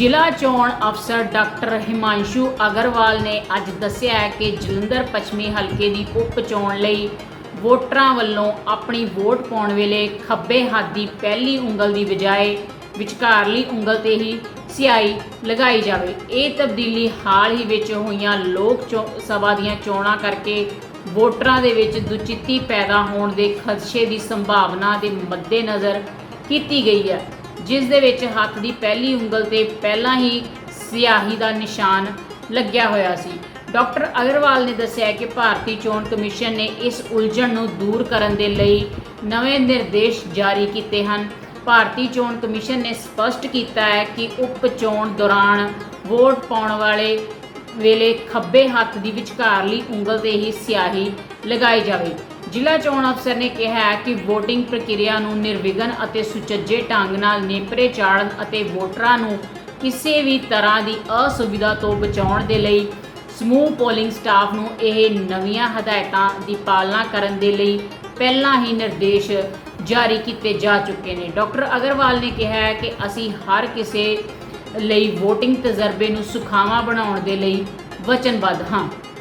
ਜ਼ਿਲ੍ਹਾ ਚੋਣ ਅਫਸਰ ਡਾਕਟਰ ਹਿਮਾਂਸ਼ੂ ਅਗਰਵਾਲ ਨੇ ਅੱਜ ਦੱਸਿਆ ਹੈ ਕਿ ਜਲੰਧਰ ਪੱਛਮੀ ਹਲਕੇ ਦੀ ਉਪ ਚੋਣ ਲਈ ਵੋਟਰਾਂ ਵੱਲੋਂ ਆਪਣੀ ਵੋਟ ਪਾਉਣ ਵੇਲੇ ਖੱਬੇ ਹੱਥ ਦੀ ਪਹਿਲੀ ਉਂਗਲ ਦੀ ਬਜਾਏ ਵਿਚਕਾਰਲੀ ਉਂਗਲ ਤੇ ਹੀ ਸਿਆਹੀ ਲਗਾਈ ਜਾਵੇ। ਇਹ ਤਬਦੀਲੀ ਹਾਲ ਹੀ ਵਿੱਚ ਹੋਈਆਂ ਲੋਕ ਚੋ- ਸਭਾ ਦੀਆਂ ਚੋਣਾਂ ਕਰਕੇ ਵੋਟਰਾਂ ਦੇ ਵਿੱਚ ਦੁਚਿੱਤੀ ਪੈਦਾ ਹੋਣ ਦੇ ਖਦਸ਼ੇ ਦੀ ਸੰਭਾਵਨਾ ਦੇ ਮੱਦੇਨਜ਼ਰ ਕੀਤੀ ਗਈ ਹੈ। ਜਿਸ ਦੇ ਵਿੱਚ ਹੱਥ ਦੀ ਪਹਿਲੀ ਉਂਗਲ ਤੇ ਪਹਿਲਾਂ ਹੀ ਸਿਆਹੀ ਦਾ ਨਿਸ਼ਾਨ ਲੱਗਿਆ ਹੋਇਆ ਸੀ। ਡਾਕਟਰ ਅਗਰਵਾਲ ਨੇ ਦੱਸਿਆ ਕਿ ਭਾਰਤੀ ਚੋਣ ਕਮਿਸ਼ਨ ਨੇ ਇਸ ਉਲਝਣ ਨੂੰ ਦੂਰ ਕਰਨ ਦੇ ਲਈ ਨਵੇਂ ਨਿਰਦੇਸ਼ ਜਾਰੀ ਕੀਤੇ ਹਨ। ਭਾਰਤੀ ਚੋਣ ਕਮਿਸ਼ਨ ਨੇ ਸਪਸ਼ਟ ਕੀਤਾ ਹੈ ਕਿ ਉਪ ਚੋਣ ਦੌਰਾਨ ਵੋਟ ਪਾਉਣ ਵਾਲੇ ਵੇਲੇ ਖੱਬੇ ਹੱਥ ਦੀ ਵਿਚਕਾਰਲੀ ਉਂਗਲ ਤੇ ਹੀ ਸਿਆਹੀ ਲਗਾਈ ਜਾਵੇ। ਜ਼ਿਲ੍ਹਾ ਚੋਣ ਅਫਸਰ ਨੇ ਕਿਹਾ ਹੈ ਕਿ VOTING ਪ੍ਰਕਿਰਿਆ ਨੂੰ ਨਿਰਵਿਘਨ ਅਤੇ ਸੁਚੱਜੇ ਢੰਗ ਨਾਲ ਨੇਪਰੇ ਚਾੜਨ ਅਤੇ ਵੋਟਰਾਂ ਨੂੰ ਕਿਸੇ ਵੀ ਤਰ੍ਹਾਂ ਦੀ ਅਸੁਵਿਧਾ ਤੋਂ ਬਚਾਉਣ ਦੇ ਲਈ ਸਮੂਹ ਪੋਲਿੰਗ ਸਟਾਫ ਨੂੰ ਇਹ ਨਵੀਆਂ ਹਦਾਇਤਾਂ ਦੀ ਪਾਲਣਾ ਕਰਨ ਦੇ ਲਈ ਪਹਿਲਾਂ ਹੀ ਨਿਰਦੇਸ਼ ਜਾਰੀ ਕੀਤੇ ਜਾ ਚੁੱਕੇ ਨੇ। ਡਾਕਟਰ ਅਗਰਵਾਲ ਨੇ ਕਿਹਾ ਹੈ ਕਿ ਅਸੀਂ ਹਰ ਕਿਸੇ ਲਈ VOTING ਤਜਰਬੇ ਨੂੰ ਸੁਖਾਵਾਂ ਬਣਾਉਣ ਦੇ ਲਈ ਵਚਨਬੱਧ ਹਾਂ।